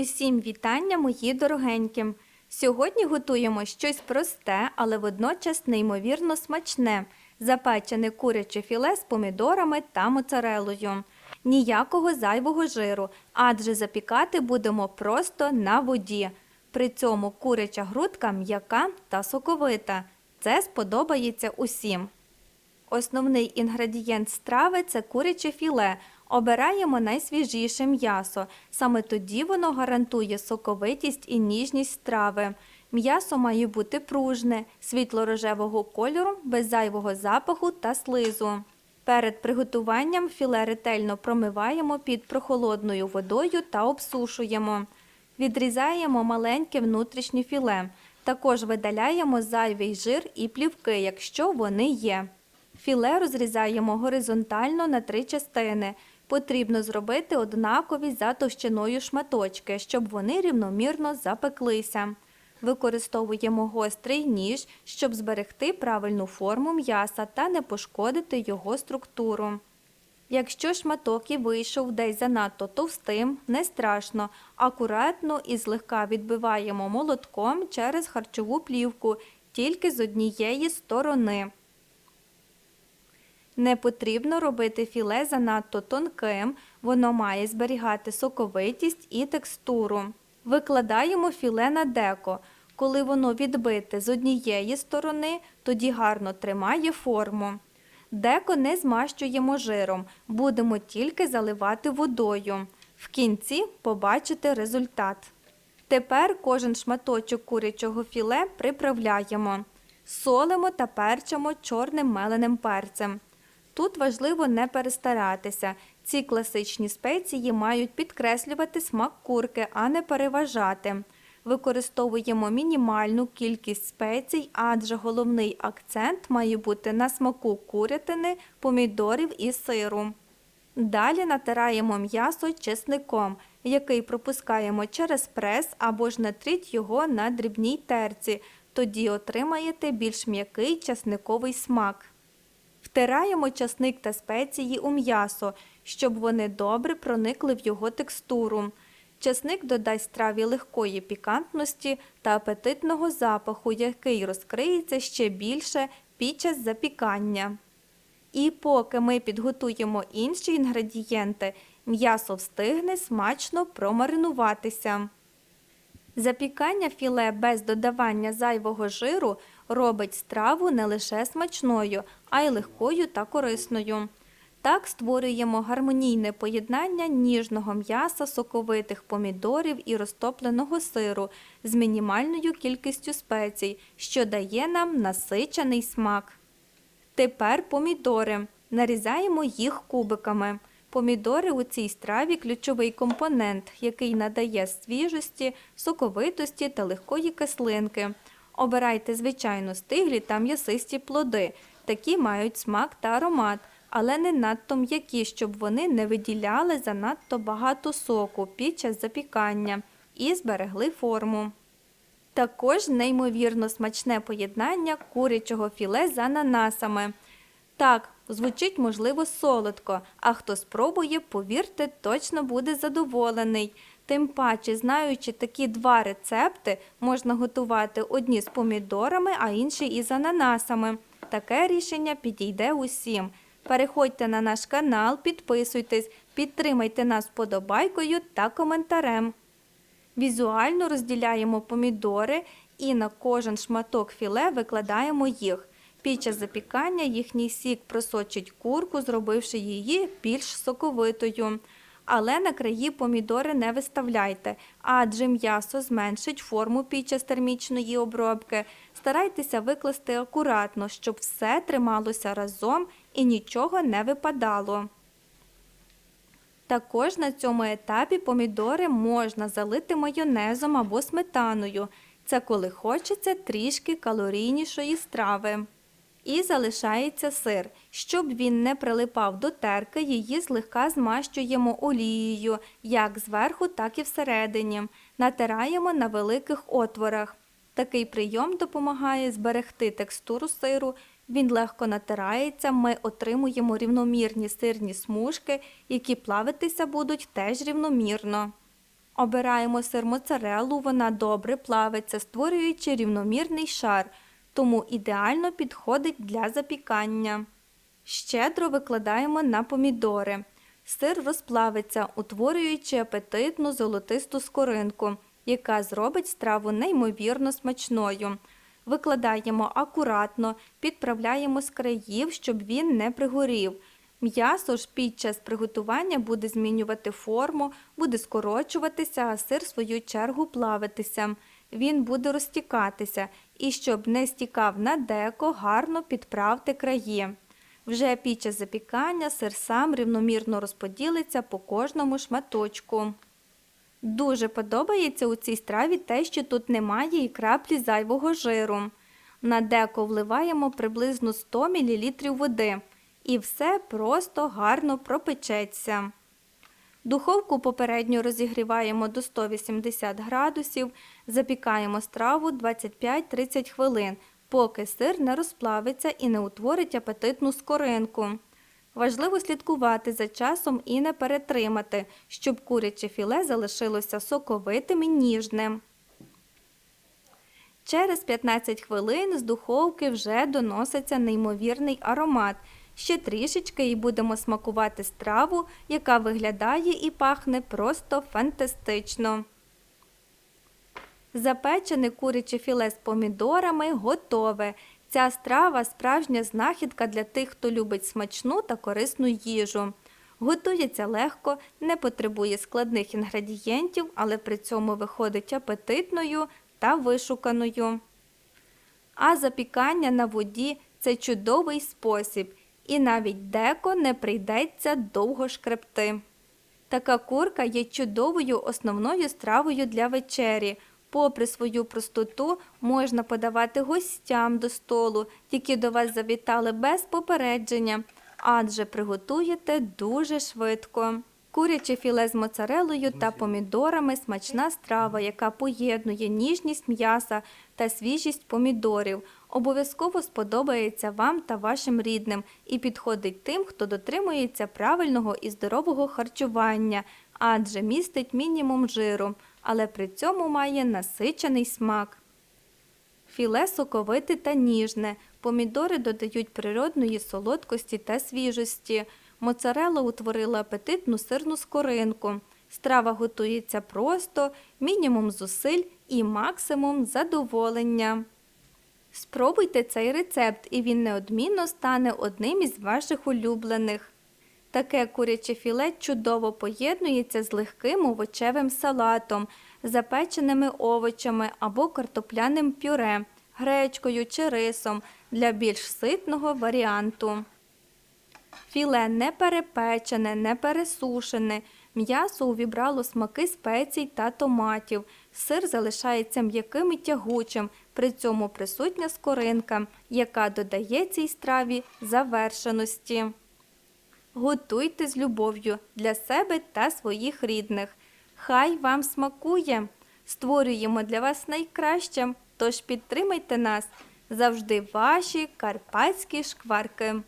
Усім вітання, мої дорогенькі! Сьогодні готуємо щось просте, але водночас неймовірно смачне запечене куряче філе з помідорами та моцарелою. Ніякого зайвого жиру, адже запікати будемо просто на воді. При цьому куряча грудка м'яка та соковита. Це сподобається усім. Основний інгредієнт страви це куряче філе. Обираємо найсвіжіше м'ясо. Саме тоді воно гарантує соковитість і ніжність страви. М'ясо має бути пружне, світло-рожевого кольору, без зайвого запаху та слизу. Перед приготуванням філе ретельно промиваємо під прохолодною водою та обсушуємо. Відрізаємо маленьке внутрішнє філе. Також видаляємо зайвий жир і плівки, якщо вони є. Філе розрізаємо горизонтально на три частини. Потрібно зробити однакові за товщиною шматочки, щоб вони рівномірно запеклися. Використовуємо гострий ніж, щоб зберегти правильну форму м'яса та не пошкодити його структуру. Якщо шматок і вийшов десь занадто товстим, не страшно. Акуратно і злегка відбиваємо молотком через харчову плівку тільки з однієї сторони. Не потрібно робити філе занадто тонким, воно має зберігати соковитість і текстуру. Викладаємо філе на деко. Коли воно відбите з однієї сторони, тоді гарно тримає форму. Деко не змащуємо жиром, будемо тільки заливати водою. В кінці побачите результат. Тепер кожен шматочок курячого філе приправляємо. Солимо та перчимо чорним меленим перцем. Тут важливо не перестаратися. Ці класичні спеції мають підкреслювати смак курки, а не переважати. Використовуємо мінімальну кількість спецій, адже головний акцент має бути на смаку курятини, помідорів і сиру. Далі натираємо м'ясо чесником, який пропускаємо через прес або ж натріть його на дрібній терці. Тоді отримаєте більш м'який часниковий смак. Втираємо часник та спеції у м'ясо, щоб вони добре проникли в його текстуру. Часник додасть страві легкої пікантності та апетитного запаху, який розкриється ще більше під час запікання. І поки ми підготуємо інші інгредієнти, м'ясо встигне смачно промаринуватися. Запікання філе без додавання зайвого жиру робить страву не лише смачною, а й легкою та корисною. Так створюємо гармонійне поєднання ніжного м'яса, соковитих помідорів і розтопленого сиру з мінімальною кількістю спецій, що дає нам насичений смак. Тепер помідори. Нарізаємо їх кубиками. Помідори у цій страві ключовий компонент, який надає свіжості, соковитості та легкої кислинки. Обирайте звичайно стиглі та м'ясисті плоди. Такі мають смак та аромат, але не надто м'які, щоб вони не виділяли занадто багато соку під час запікання і зберегли форму. Також неймовірно смачне поєднання курячого філе з ананасами. Так, звучить можливо солодко, а хто спробує, повірте, точно буде задоволений. Тим паче, знаючи такі два рецепти, можна готувати одні з помідорами, а інші із ананасами. Таке рішення підійде усім. Переходьте на наш канал, підписуйтесь, підтримайте нас вподобайкою та коментарем. Візуально розділяємо помідори і на кожен шматок філе викладаємо їх. Під час запікання їхній сік просочить курку, зробивши її більш соковитою. Але на краї помідори не виставляйте, адже м'ясо зменшить форму під час термічної обробки. Старайтеся викласти акуратно, щоб все трималося разом і нічого не випадало. Також на цьому етапі помідори можна залити майонезом або сметаною. Це коли хочеться трішки калорійнішої страви. І залишається сир. Щоб він не прилипав до терки, її злегка змащуємо олією, як зверху, так і всередині. Натираємо на великих отворах. Такий прийом допомагає зберегти текстуру сиру, він легко натирається, ми отримуємо рівномірні сирні смужки, які плавитися будуть теж рівномірно. Обираємо сир моцареллу, вона добре плавиться, створюючи рівномірний шар, тому ідеально підходить для запікання. Щедро викладаємо на помідори. Сир розплавиться, утворюючи апетитну золотисту скоринку, яка зробить страву неймовірно смачною. Викладаємо акуратно, підправляємо з країв, щоб він не пригорів. М'ясо ж під час приготування буде змінювати форму, буде скорочуватися, а сир в свою чергу плавитися. Він буде розтікатися, і щоб не стікав на деко, гарно підправте краї. Вже під час запікання сир сам рівномірно розподілиться по кожному шматочку. Дуже подобається у цій страві те, що тут немає і краплі зайвого жиру. На деко вливаємо приблизно 100 мл води. І все просто гарно пропечеться. Духовку попередньо розігріваємо до 180 градусів, запікаємо страву 25-30 хвилин, поки сир не розплавиться і не утворить апетитну скоринку. Важливо слідкувати за часом і не перетримати, щоб куряче філе залишилося соковитим і ніжним. Через 15 хвилин з духовки вже доноситься неймовірний аромат. Ще трішечки і будемо смакувати страву, яка виглядає і пахне просто фантастично. Запечене куряче філе з помідорами готове. Ця страва справжня знахідка для тих, хто любить смачну та корисну їжу. Готується легко, не потребує складних інгредієнтів, але при цьому виходить апетитною та вишуканою. А запікання на воді це чудовий спосіб, і навіть деко не прийдеться довго шкребти. Така курка є чудовою основною стравою для вечері. Попри свою простоту, можна подавати гостям до столу, які до вас завітали без попередження, адже приготуєте дуже швидко. Куряче філе з моцарелою та помідорами смачна страва, яка поєднує ніжність м'яса та свіжість помідорів. Обов'язково сподобається вам та вашим рідним і підходить тим, хто дотримується правильного і здорового харчування, адже містить мінімум жиру, але при цьому має насичений смак. Філе соковите та ніжне. Помідори додають природної солодкості та свіжості. Моцарелла утворила апетитну сирну скоринку. Страва готується просто, мінімум зусиль і максимум задоволення. Спробуйте цей рецепт, і він неодмінно стане одним із ваших улюблених. Таке куряче філе чудово поєднується з легким овочевим салатом, запеченими овочами або картопляним пюре, гречкою чи рисом для більш ситного варіанту. Філе не перепечене, не пересушене. М'ясо увібрало смаки спецій та томатів. Сир залишається м'яким і тягучим, при цьому присутня скоринка, яка додає цій страві завершеності. Готуйте з любов'ю для себе та своїх рідних. Хай вам смакує! Створюємо для вас найкраще, тож підтримайте нас завжди ваші карпатські шкварки.